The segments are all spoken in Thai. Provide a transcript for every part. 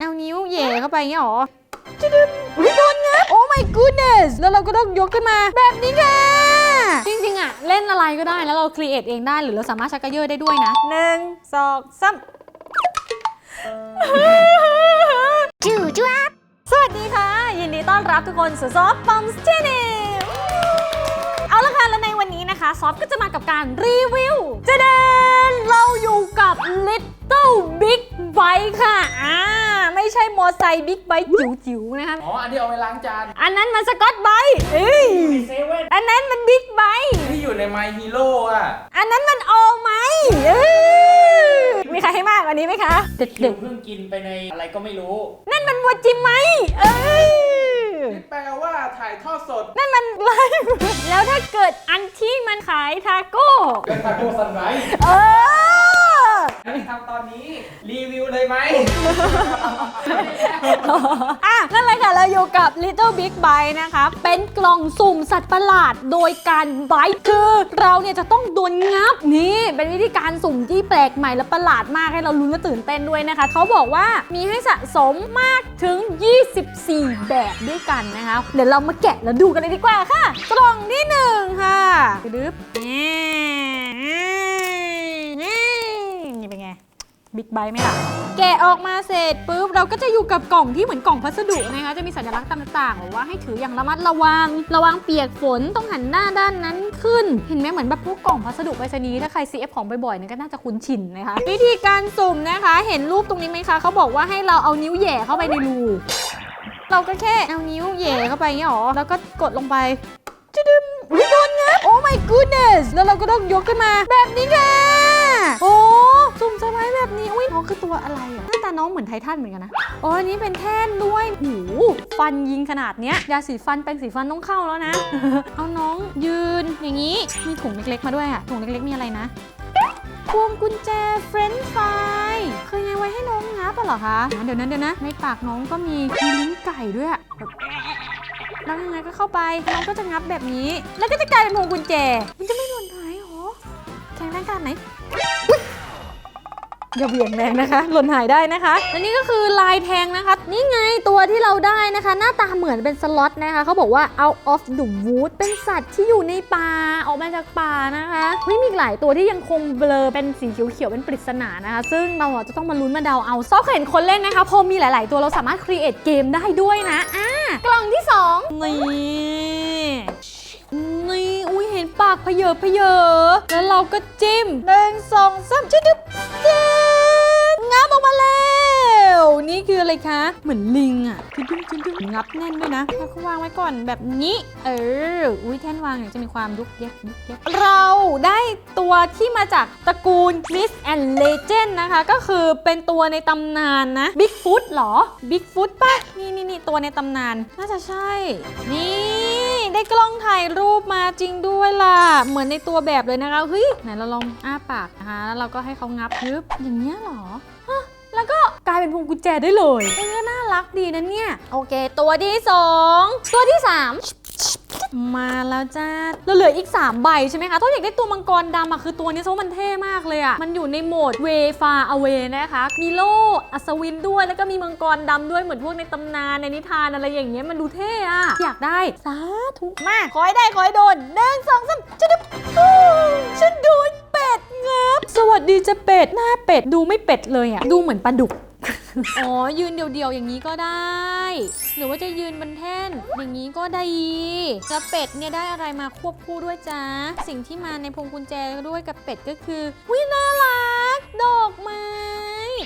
เอานิ้วเหย่เข้าไปอย่างเงี้ยหรอจะดึมอุ๊ยโดนงับโอ้ my goodness แล้วเราก็ต้องยกขึ้นมาแบบนี้ค่ะ จริงๆอะเล่นอะไรก็ได้แล้วเราครีเอทเองได้หรือเราสามารถชักกระเยอะได้ด้วยนะหนึ่งสองสามจูจ้วบสวัสดีค่ะ ยินดีต้อนรับทุกคนสู่ซอฟต์ปัมส์ชแนลเอาละค่ะ และในวันนี้นะคะ ซอฟก็จะมากับการรีวิวจะเดินเราอยู่กับ Little Big Bike ค่ะอ่าไม่ ใช่มอไซค์บิ๊กไบค์จิ๋วๆนะคะอ๋อ อันที่เอาไว้ล้างจานอันนั้นมันสกอตไบค์เอ้ยเซเว่นอันนั้นมันบิ๊กไบค์ที่อยู่ใน My Hero อะอันนั้นมันโอไหมเอ้ยมีใครให้มากกว่านี้ไหมคะเด็คิกวเพิ่งกินไปในอะไรก็ไม่รู้ ๆนั่นมันวัวจิมไหมเอ้ยนี่แปลว่าถ่ายทอดสดนั่นมันไลฟ์แล้วถ้าเกิดอันที่มันขายทาโก้ เป็นทาโก้ซันไรส์เออ อันนี้ทำตอนนี้รีวิวเลยไหมอะนั่นเลยค่ะ เราอยู่กับ Little Big Bite นะคะ เป็นกล่องสุ่มสัตว์ประหลาดโดยการไบค์คือเราเนี่ยจะต้องโดนงับนี่เป็นวิธีการสุ่มที่แปลกใหม่และประหลาดมากให้เราลุ้นและตื่นเต้นด้วยนะคะ เขาบอกว่ามีให้สะสมมากถึง 24 แบบด้วยกันนะคะ เดี๋ยวเรามาแกะแล้วดูกันเลยดีกว่าค่ะ กล่องที่หนึ่งค่ะดึ๊บนี่นี่เป็นไง บิ๊กไบค์ไหมล่ะ แกะออกมาเสร็จปุ๊บเราก็จะอยู่กับกล่องที่เหมือนกล่องพัสดุนะคะจะมีสัญลักษณ์ต่างๆหรือว่าให้ถืออย่างระมัดระวัง ระวังเปียกฝนต้องหันหน้าด้านนั้นขึ้น เห็นไหมเหมือนแบบพวกกล่องพัสดุไปรษณีย์ถ้าใคร CF ของบ่อยๆเนี่ยก็น่าจะคุ้นชินนะคะ วิธีการสุ่มนะคะ เห็นรูปตรงนี้ไหมคะเขาบอกว่าให้เราเอานิ้วแหย่เข้าไปในรูเราก็แค่เอานิ้วแหย่เข้าไปอย่างเงี้ยหรอแล้วก็กดลงไปจะดึมอุ๊ยโดนงับโอ้ my goodness แล้วเราก็ต้องยกขึ้นมาแบบนี้ค่ะ สุ่มสไลด์แบบนี้อุ้ยน้องคือตัวอะไรอะหน้าตาน้องเหมือนไททันเหมือนกันนะโอ้อันนี้เป็นแท่นด้วยหูฟันยิงขนาดเนี้ยยาสีฟันแปรงสีฟันต้องเข้าแล้วนะ เอาน้องยืนอย่างนี้มีถุงเล็กๆมาด้วยอะถุงเล็กๆมีอะไรนะพวงกุญแจเฟรนช์ฟรายคือยังไว้ให้น้องงับเหรอคะเดี๋ยวนะเดี๋ยวนะ ในปากน้องก็มีมีลิ้นไก่ด้วยแล้วยังไงก็เข้าไป น้องก็จะงับแบบนี้ แล้วก็จะกลายเป็นพวงกุญแจ มันจะไม่หล่นหายหรอแข็งแรงขนาดไหน อย่าเบี่ยงแรงนะคะ หล่นหายได้นะคะและนี่ก็คือลายแทงนะคะ นี่ไงตัวที่เราได้นะคะ หน้าตาเหมือนเป็นสล็อตนะคะเขาบอกว่า out of the wood เป็นสัตว์ที่อยู่ในป่าออกมาจากป่านะคะไม่มีอีกหลายตัวที่ยังคงเบลอเป็นสีเขียวๆเป็นปริศนานะคะ ซึ่งเราจะต้องมาลุ้นมาเดาเอาซอกเห็นคนเล่นนะคะพอมีหลาย ๆ ตัวเราสามารถ create เกมได้ด้วยนะอ่ากล่องที่สองนี่นี่อุ้ยเห็นปากเพเยอเพเยอแล้วเราก็จิ้มหนึ่งสองสามจิ๊บ นงับออกมาแล้ว นี่คืออะไรคะ เหมือนลิงอะคือดึงดึงดึงงับแน่นด้วยนะแล้วก็วางไว้ก่อนแบบนี้ เออ อุ้ยแท่นวางเนี่ยจะมีความยุกย็กยุกย็กเราได้ตัวที่มาจากตระกูล Miss and Legend นะคะ ก็คือเป็นตัวในตำนานนะ Bigfoot เหรอ Bigfoot ป่ะ นี่นี่นี่ตัวในตำนาน น่าจะใช่ นี่ได้กล้องถ่ายรูปมาจริงด้วยล่ะ เหมือนในตัวแบบเลยนะคะ เฮ้ย ไหนเราลองอ้าปากนะคะ แล้วเราก็ให้เขางับยึบอย่างเงี้ยเหรอ ก็กลายเป็นพวงกุญแจได้เลยเออน่ารักดีนะเนี่ย โอเค ตัวที่สองตัวที่สามมาแล้วจ้าเราเหลืออีก 3 ใบใช่ไหมคะถ้าอยากได้ตัวมังกรดำอะคือตัวนี้โซมันเท่มากเลยอะมันอยู่ในโหมดเวฟาอเวนะคะ มีโล่อัศวินด้วย แล้วก็มีมังกรดำด้วย เหมือนพวกในตำนานในนิทานอะไรอย่างเงี้ย มันดูเท่อะอยากได้ สาธุมาขอให้ได้ ขอให้โดนหนึ่งสองสามจะได้ฉันโดนเป็ดงับ สวัสดีจะเป็ด หน้าเป็ด ดูไม่เป็ดเลยอะดูเหมือนปลาดุก อ๋อ ยืนเดี่ยวๆ อย่างนี้ก็ได้ หรือว่าจะยืนบนแท่น อย่างนี้ก็ได้แล้วเป็ดเนี่ยได้อะไรมาควบคู่ด้วยจ้าสิ่งที่มาในพวงกุญแจด้วยกับเป็ดก็คือวิน่ารัก ดอกไม้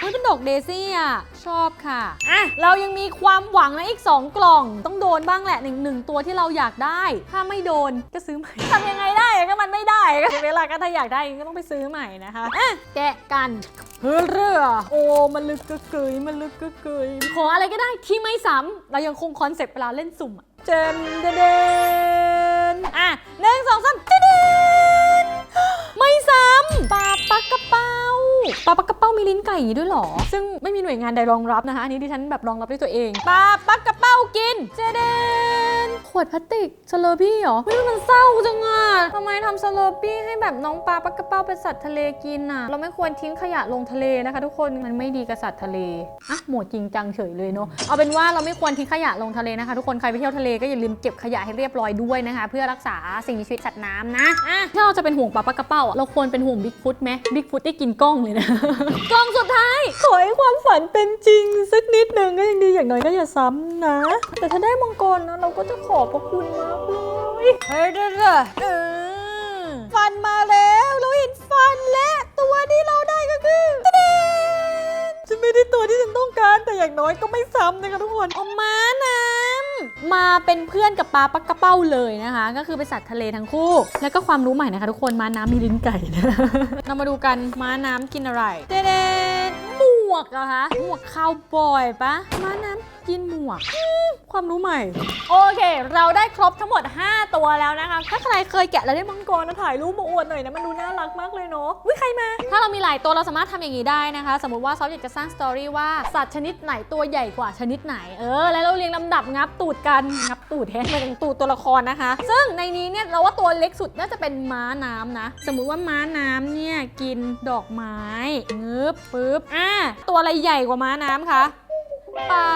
เฮ้ยเป็นดอกเดซี่อะ ชอบค่ะ อะ เรายังมีความหวังนะอีก 2 กล่อง ต้องโดนบ้างแหละหนึ่งหนึ่งตัวที่เราอยากได้ ถ้าไม่โดนก็ซื้อใหม่ ทำยังไงได้อะก็มันไม่ได้ก็เวลาก็ถ้าอยากได้ก็ต้องไปซื้อใหม่นะคะอะแกะกันเฮ้ยเรือโอ้มันลึกกึกกยมันลึกกึกกยขออะไรก็ได้ที่ไม่ซ้ำเรายังคงคอนเซปต์เวลาเล่นสุ่มอะเจนเดเดนอะหนึ่งสองสามเจเดนไม่ซ้ำปลาปักกระเป้า ปลาปักกระเป้ามีลิ้นไก่อย่างนี้ด้วยหรอ ซึ่งไม่มีหน่วยงานใดรองรับนะคะ อันนี้ดิฉันแบบรองรับด้วยตัวเอง ปลาปักกระเป้ากินเจเดน ขวดพลาสติกสเลอร์ปี้เหรอเฮ้ยมันเศร้าจังอะทำไมทำสเลอร์ปี้ให้แบบน้องปลาปลากระเป้าเป็นสัตว์ทะเลกินอะเราไม่ควรทิ้งขยะลงทะเลนะคะ ทุกคนมันไม่ดีกับสัตว์ทะเลอะหมวดจริงจังเฉยเลยเนาะเอาเป็นว่าเราไม่ควรทิ้งขยะลงทะเลนะคะ ทุกคนใครไปเที่ยวทะเลก็อย่าลืมเก็บขยะให้เรียบร้อยด้วยนะคะ เพื่อรักษาสิ่งมีชีวิตสัตว์น้ำนะอะถ้าเราจะเป็นห่วงปลาปลากระเป้าอะเราควรเป็นห่วงบิ๊กฟุตไหมบิ๊กฟุตได้กินกล้องเลยนะ กล้องสุดท้ายขอให้ความฝันเป็นจริงสักนิดหนึ่งก็ยังดีอย่างน้อยก็อย่าซ้ำนะ แต่ถ้าได้มังกรนะเราก็จะขอบพระคุณมากเลย เฮ้ยเด้อเออฟันมาแล้ว เราเห็นฟันและตัวที่เราได้ก็คือตะเดนฉันไม่ได้ตัวที่ฉันต้องการแต่อย่างน้อยก็ไม่ซ้ำนะคะทุกคนเอาม้าน้ำมาเป็นเพื่อนกับปลาปักกระเป้าเลยนะคะ ก็คือเป็นสัตว์ทะเลทั้งคู่ แล้วก็ความรู้ใหม่นะคะทุกคนม้าน้ำมีลิ้นไก่นะเรามาดูกันม้าน้ำกินอะไรเดเดนหมว กเหรอะคะ หมวกคาวบอยปะม้าน้ำกินหมวกอืมความรู้ใหม่ โอเค เราได้ครบทั้งหมด 5 ตัวแล้วนะคะ ถ้าใครเคยแกะแล้วได้มังกรนะถ่ายรูปมาอวดหน่อยนะ มันดูน่ารักมากเลยเนาะวิใครมา ถ้าเรามีหลายตัวเราสามารถทำอย่างนี้ได้นะคะ สมมติว่าซอฟอยากจะสร้างสตอรี่ว่าสัตว์ชนิดไหนตัวใหญ่กว่าชนิดไหน เออ แล้วเราเรียงลำดับงับตูดกัน งับตูดแฮะมาถึงตูดตัวละครนะคะ ซึ่งในนี้เนี่ยเราว่าตัวเล็กสุดน่าจะเป็นม้าน้ำนะ สมมุติว่าม้าน้ำเนี่ยกินดอกไม้งึบปึ๊บ อะตัวอะไรใหญ่กว่าม้าน้ำคะปลา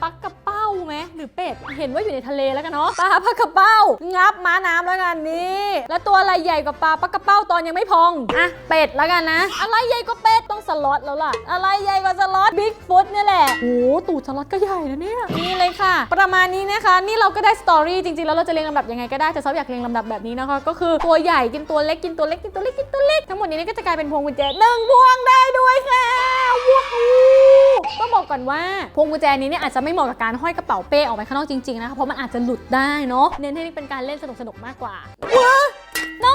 ปักกระเป ไหมหรือเป็ด เห็นว่าอยู่ในทะเลแล้วกันเนาะปลาปักกระเป้า งับม้าน้ำแล้วกันนี่ แล้วตัวอะไรใหญ่กว่าปลาปักกระเป้าตอนยังไม่พองอะเป็ดแล้วกันนะ อะไรใหญ่กว่าเป็ดต้องสล็อตแล้วล่ะ อะไรใหญ่กว่าสล็อตบิ๊กฟุตเนี่ยแหละโอ้ตูดสล็อตก็ใหญ่นะเนี่ยนี่เลยค่ะ ประมาณนี้นะคะ นี่เราก็ได้สตอรี่จริงๆแล้วเราจะเรียงลำดับยังไงก็ได้แต่ซอฟอยากเรียงลำดับแบบนี้นะคะ ก็คือตัวใหญ่กินตัวเล็กกินตัวเล็กกินตัวเล็กกินตัวเล็กทั้งหมดนี้ก็จะกลายเป็นพวงกุญแจหนึ่งพวงได้ด้วยค่ะว้าวต้องบอกก่อนว่าพวงกุญแจนี้เนี่ยอาจจะไม่เหมาะกับการห้อยกระเป๋าเป้ออกไปข้างนอกจริงๆนะคะเพราะมันอาจจะหลุดได้เนาะเน้นให้เป็นการเล่นสนุกๆมากกว่าว้า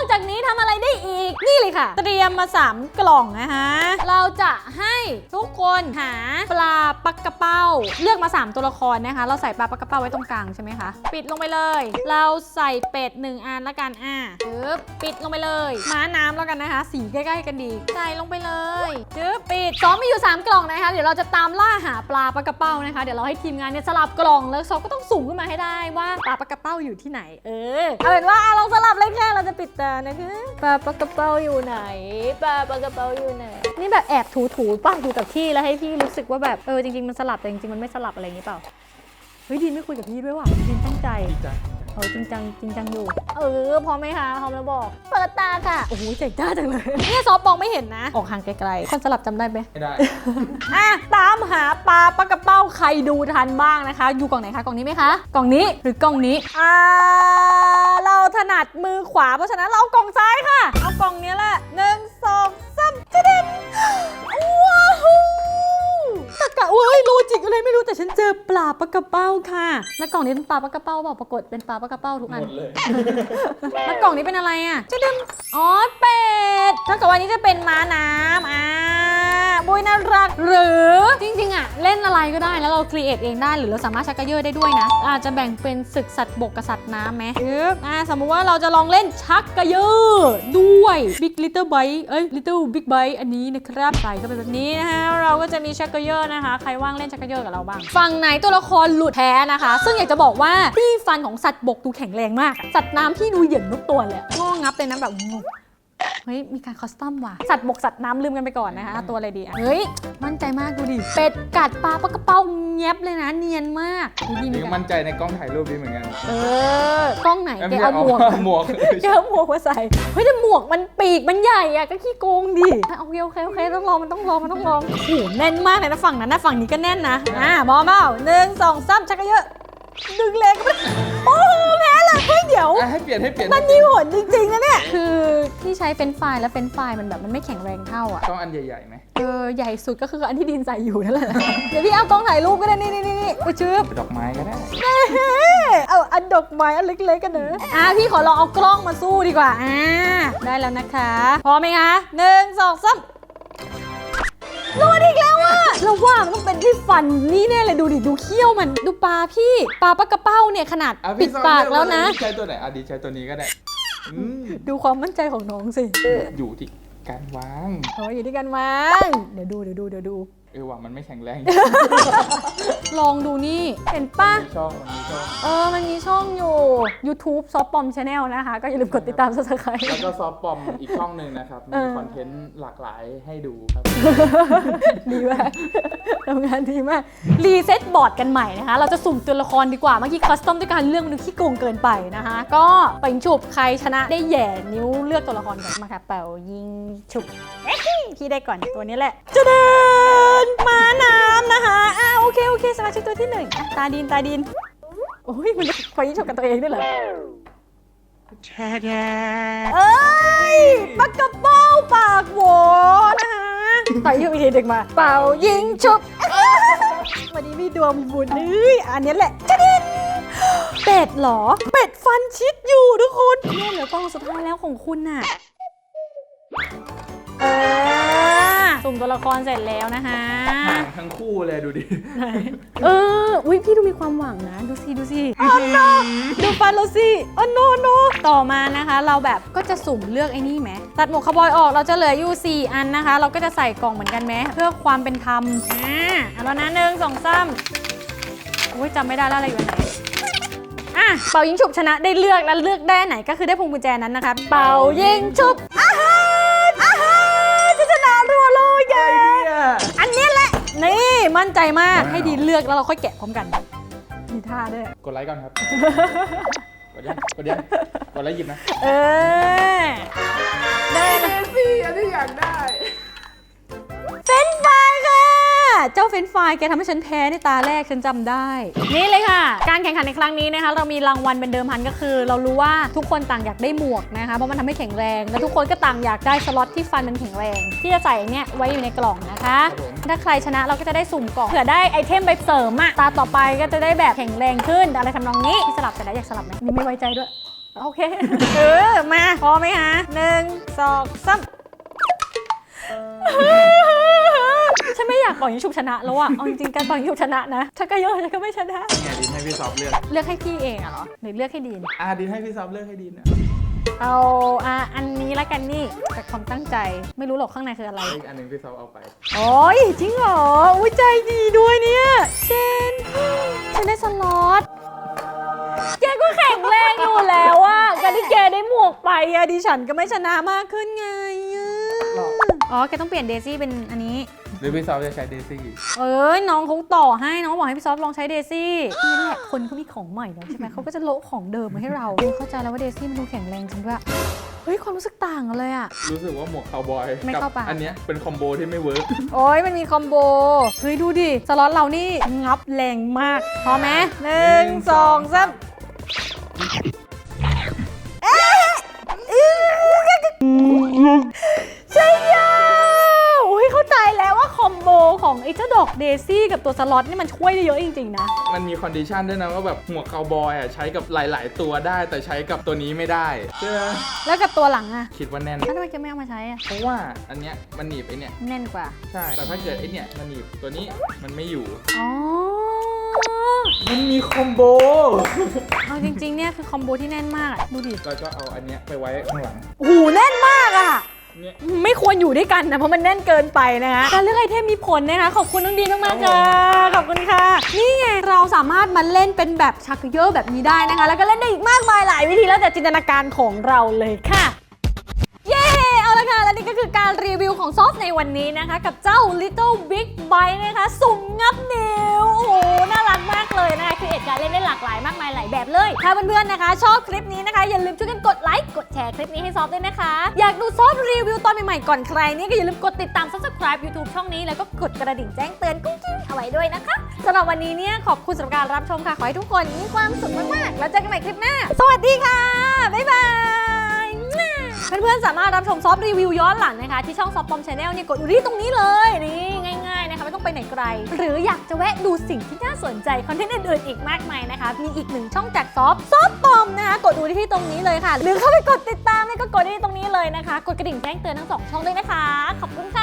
อกจากนี้ทำอะไรได้อีก นี่เลยค่ะ เตรียมมา 3 กล่องนะคะเราจะให้ทุกคนหาปลาปักกระเป้า เลือกมา 3 ตัวละครนะคะ เราใส่ปลาปักกระเป้าไว้ตรงกลางใช่ไหมคะปิดลงไปเลย เราใส่เป็ด1อันละกันอะปึ๊บปิดลงไปเลยม้าน้ำแล้วกันนะคะ สีใกล้ๆกันดีใส่ลงไปเลยปึ๊บปิดซ้อมมีอยู่ 3 กล่องนะคะ เดี๋ยวเราจะตามล่าหาปลาปักกระเป้านะคะเดี๋ยวเราให้ทีมงานเนี่ยสลับกล่องแล้วซอฟก็ต้องสุ่มขึ้นมาให้ได้ว่าปลาปักกระเป้าอยู่ที่ไหน เออเอาเป็นว่าอะลองสลับเลยค่เราจะปิดตานะคะปลาปักกระเป้าอยู่ไหนปลาปักกระเป้าอยู่ไหน นี่แบบแอบถูๆป้าอยู่กับที่แล้วให้พี่รู้สึกว่าแบบเออจริงๆมันสลับแต่จริงๆมันไม่สลับอะไรอย่างนี้เปล่า เฮ้ยดินไม่คุยกับพี่ด้วยว่ะดินตั้งใจเออจริงจังจริงจังอยู่ เออพร้อมไหมคะพร้อมแล้วบอก เปิดตาค่ะ โอ้โหเจ๋งจ้าจังเลย เนี่ยซอฟมองไม่เห็นนะ ออกห่างไกลๆคนสลับจำได้ไหม ไม่ได้ อะตามหาปลาปลากระเป้าใครดูทันบ้างนะคะ อยู่กล่องไหนคะ กล่องนี้ไหมคะ กล่องนี้หรือกล่องนี้ อ่าเรา ถนัดมือขวา เพราะฉะนั้นเราเอากล่องซ้ายค่ะ เอากล่องนี้แหละหนึ่งสองสามจะเด่นว้าวตะกะเว้ยโลจิกอะไรไม่รู้แต่ฉันเจอปลาปลากระเป้าค่ะ แล้วกล่องนี้เป็นปลาปลากระเป้าเปล่าปรากฏเป็นปลาปลากระเป้าทุกหอัมนดเลย แล้วกล่องนี้เป็นอะไรอะจะดึงอ๋อเป็ดถ้าเกิดวันนี้จะเป็นม้าน้ำอ่า บุยน่ารัก หรือจริงๆอะเล่นอะไรก็ได้แล้วเราครีเอทเองได้หรือเราสามารถชักกระเยอะได้ด้วยนะ อาจจะแบ่งเป็นศึกสัตว์บกกับสัตว์น้ำไหมปึ๊บอ่าสมมุติว่าเราจะลองเล่นชักกระเยอะด้วย Big Little Bite เอ้ย Little Big Bite อันนี้นะครับใส่เข้าไปแบบนี้นะคะเราก็จะมีชักกระเยอะนะคะ ใครว่างเล่นชักกระเยอะกับเราบ้างฝั่งไหนตัวละครหลุดแพ้นะคะ ซึ่งอยากจะบอกว่าที่ฟันของสัตว์บกดูแข็งแรงมากอะสัตว์น้ำที่ดูเหยินทุกตัวเลยอะงองับเลยนะแบบงง เฮ้ย มีการคอสตอมว่ะ สัตว์บกสัตว์น้ำลืมกันไปก่อนนะคะเอาตัวอะไรดีอะเฮ้ย มั่นใจมากดูดิ เป็ดกัดปลาปลากระเป้าแงบเลยนะ เนียนมากดูดิมีนี่การมั่นใจในกล้องถ่ายรูปดีเหมือนกันเออกล้องไหนแกเอาหมวก หมวก แกเอาหมวกมาใส่ เฮ้ยแต่หมวกมันปีกมันใหญ่อะก็ขี้โกงดิโอเคโอเคโอเคต้องลองมันต้องลองมันต้องลองโอ้โหแน่นมากเลยนะฝั่งนั้นนะฝั่งนี้ก็แน่นนะ อ่าบอมเปล่าหนึ่งสองสามชักกระเยอะ ดึงแรงก็ไม่ ดี๋ยวอะให้เปลี่ยนให้เปลี่ยนมันมีผลจริงๆนะเนี่ย คือที่ใช้เฟรนช์ฟรายแล้วเฟรนช์ฟรายมันแบบมันไม่แข็งแรงเท่าอะ ต้องอันใหญ่ๆไหมเออใหญ่สุดก็คืออันที่ดินใส่อยู่นั่นแหละ เดี๋ยวพี่เอากล้องถ่ายรูปก็ได้นี่นี่นี่นี่ไปชืบดอกไม้ก็ได้เอาอันดอกไม้อันเล็กๆกันเนอะอะพี่ขอลองเอากล้องมาสู้ดีกว่าอ่าได้แล้วนะคะพร้อมไหมคะหนึ่งสองสามรอดอีกแล้ว อะเราว่ามันต้องเป็นที่ฟันนี่แน่เลยดูดิดูเขี้ยวมันดูปลาพี่ปลาปลากระเป้าเนี่ยขนาดอะปิพี่ดซ้อมปากเลือแล้วนะ ใช้ตัวไหนอะดีใช้ตัวนี้ก็ได้อืมดูความมั่นใจของน้องสิอยู่ที่การวาง โอ้ยอยู่ที่กันวางเดี๋ยวดูเดี๋ยวดูเดี๋ยวดู เออว่ะมันไม่แข็งแรง ลองดูนี่ เห็นปะมีช่องมันมีช่องเออ มันมีช่องอยู่ YouTube ซอฟปอมชาแนลนะคะ ก็อย่าลืมกดติดตาม subscribe แล้วก็ซอฟต์ปอมอีกช่องหนึ่งนะครับ เอมีอ คอนเทนต์หลากหลายให้ดูครับ ดีมากทำงานดีมาก รีเซ็ตบอร์ดกันใหม่นะคะ เราจะสุ่มตัวละครดีกว่า เมื่อกี้คัสตอมด้วยการเลือกมันดูขี้โกงเกินไปนะคะ ก็ไปยิงฉุบใครชนะได้แหย่นิ้วเลือกตัวละครก่อนมาค่ะเป่ายิงฉุบเอ๊ะพี่ได้ก่อนตัวนี้แหละจะเดินมาน้ำนะคะอ่าโอเคโอเคสมาชิกตัวที่หนึ่งอะตาดินตาดินโอ้ยมันจะไปยิงฉุบกับตัวเองด้วยเหรอเอ้ยปากกระเป้าปากโหวนะคะต่อยอยู่อีกทีเด็กมา เป่ายิงชุบ วันนี้มีดวงมีบุญนี่อันนี้แหละจะดินเป็ดเหรอ เป็ดฟันชิดอยู่ทุกคนเนี่ยเหลือกล้องสุดท้ายแล้วของคุณน่ะ เออ สุ่มตัวละครเสร็จแล้วนะคะห่างทั้งคู่เลยดูดิ เออ อุ้ยพี่ดูมีความหวังนะ ดูสิดูสิอ๋อ no ดูฟันเราสิอ๋อ no no ต่อมานะคะ เราแบบก็จะสุ่มเลือกไอ้นี่ไหมตัดหมวกคาวบอยออกเราจะเหลืออยู่ 4 อันนะคะ เราก็จะใส่กล่องเหมือนกันไหมเพื่อความเป็นธรรมอ่าเอาแล้วนะหนึ่งสองสามอุ้ยจำไม่ได้แล้วอะไรอยู่อันไหนอะเป่ายิงฉุบชนะได้เลือกแล้วเลือกได้อันไหนก็คือได้พวงกุญแจนั้นนะคะ เป่ายิงฉุบ มั่นใจมากว้าว ให้ดีเลือกแล้วเราค่อยแกะพร้อมกัน มีท่าด้วย กดไลค์ก่อนครับ กดยังกดยังกดแล้วหยิบนะ เออ ได้นะ สิอันนี้อยากได้เฟรนช์ฟรายค่ะ เจ้าเฟรนช์ฟรายแกทำให้ฉันแพ้ในตาแรกฉันจำได้ นี่เลยค่ะ การแข่งขันในครั้งนี้นะคะ เรามีรางวัลเป็นเดิมพันก็คือ เรารู้ว่าทุกคนต่างอยากได้หมวกนะคะเพราะมันทำให้แข็งแรงและทุกคนก็ต่างอยากได้สล็อตที่ฟันมันแข็งแรง ที่จะใส่เนี่ยไว้อยู่ในกล่องนะคะครับผมถ้าใครชนะเราก็จะได้สุ่มกล่องเผื่อได้ไอเทมไปเสริมอะตาต่อไปก็จะได้แบบแข็งแรงขึ้นอะไรทำนองนี้ที่สลับกันได้อยากสลับไหมนี่ไม่ไว้ใจด้วยโอเค เออ มาพร้อมไหมคะหนึ่งสองสาม อยากปล่อยยิงฉุบชนะแล้วอะเอาจริงๆการปล่อยยิงฉุบชนะนะถ้าก็เยอะฉันก็ไม่ชนะเนี่ยดินให้พี่ซอฟเลือก เลือกให้พี่เองอะเหรอหรือเลือกให้ดีน อะดินให้พี่ซอฟเลือกให้ดินนะเอาอะอันนี้ละกันนี่จากความตั้งใจไม่รู้หรอกข้างในคืออะไร อีกอันหนึ่งพี่ซอฟเอาไป โอ้ยจริงเหรออุ้ยใจดีด้วยเนี่ยเชนฉันได้สล็อตแกก็แข็งแรงอยู่แล้วอะการที่แกได้หมวกไปอะดิฉันก็ไม่ชนะมากขึ้นไงอะหรอ อ๋อแกต้องเปลี่ยนเดซี่เป็นอันนี้ห รือพี่ซอฟจะใช้เดซี่เอ้ยน้องเขาต่อให้น้องบอกให้พี่ซอฟลองใช้เดซี่นี่แหละคนเขามีของใหม่แล้วใช่ไหมเขาก็จะโละของเดิมมาให้เราเข้าใจแล้วว่าเดซี่มันดูแข็งแรงจริงด้วยเฮ้ยความรู้สึกต่างกันเลยอะ รู้สึกว่าหมวกคาวบอยไม่กัเข้าปากอันเนี้ยเป็นคอมโบที่ไม่เวิร์กโอ้ยมันมีคอมโบ เฮ้ยดูดิ สล็อตเรานี่งับแรงมาก พอไหมหนึ่งสองสาม ซี่กับตัวสล็อตนี่มันช่วยได้เยอะจริงๆนะ มันมีคอนดิชันด้วยนะว่าแบบหมวกคาวบอยอะใช้กับหลาย ๆ ตัวได้แต่ใช้กับตัวนี้ไม่ได้ใช่ไหมแล้วกับตัวหลังอะคิดว่าแน่น แล้วทำไมแกไม่เอามาใช้อะเพราะว่าอันเนี้ยมันหนีบไอเนี้ยแน่นกว่า ใช่ แต่ถ้าเกิดไอเนี้ยมันหนีบตัวนี้มันไม่อยู่ อ๋อ มันมีคอมโบ เอาจริงๆเนี่ยคือคอมโบที่แน่นมากอะดูดิเราก็เอาอันเนี้ยไปไว้ข้างหลัง โอ้โหแน่นมากอะเนี่ย ไม่ควรอยู่ด้วยกันนะเพราะมันแน่นเกินไปนะคะการเลือกไอเทมมีผลนะคะขอบคุณน้องดีมากๆค่ะขอบคุณค่ะ นี่ไงเราสามารถมาเล่นเป็นแบบชักเยอะแบบนี้ได้นะคะ แล้วก็เล่นได้อีกมากมายหลายวิธีแล้วแต่จินตนาการของเราเลยค่ะเย้ เอาละค่ะ และนี่ก็คือการรีวิวของซอฟในวันนี้นะคะ กับเจ้า Little Big Bite นะคะ สุ่มงับนิ้ว อ้โห น่ารักมากเลยนะคะคือเอ็ดการเล่นได้หลากหลายมากมายหลายแบบเลย ถ้าเพื่อนๆนะคะ ชอบคลิปนี้นะคะ อย่าลืมช่วยกันกดไลค์ กดแชร์คลิปนี้ให้ซอฟด้วยนะคะ อยากดูซอฟรีวิวตอนใหม่ๆก่อนใครเนี่ยก็อย่าลืมกดติดตาม subscribe YouTube ช่องนี้แล้วก็กดกระดิ่งแจ้งเตือนกุ้งกิ้งเอาไว้ด้วยนะคะสำหรับวันนี้เนี่ยขอบคุณสำหรับการรับชมค่ะ ขอให้ทุกคนมีความสุขมากๆ แล้วเจอกันใหม่คลิปหน้า สวัสดีค่ะ บ๊ายบายเพื่อนๆสามารถรับชมซอฟรีวิวย้อนหลังนะคะที่ช่องซอฟปอมชาแนลเนี่ยกดอยู่ที่ตรงนี้เลยนี่ง่าย ไปไหนไกล หรืออยากจะแวะดูสิ่งที่น่าสนใจคอนเทนต์อื่นๆอีกมากมายนะคะ มีอีกหนึ่งช่องจากซอฟซอฟปอมนะคะกดดูที่ตรงนี้เลยค่ะ หรือเข้าไปกดติดตามก็กดที่ตรงนี้เลยนะคะ กดกระดิ่งแจ้งเตือนทั้งสองช่องด้วยนะคะ ขอบคุณค่ะ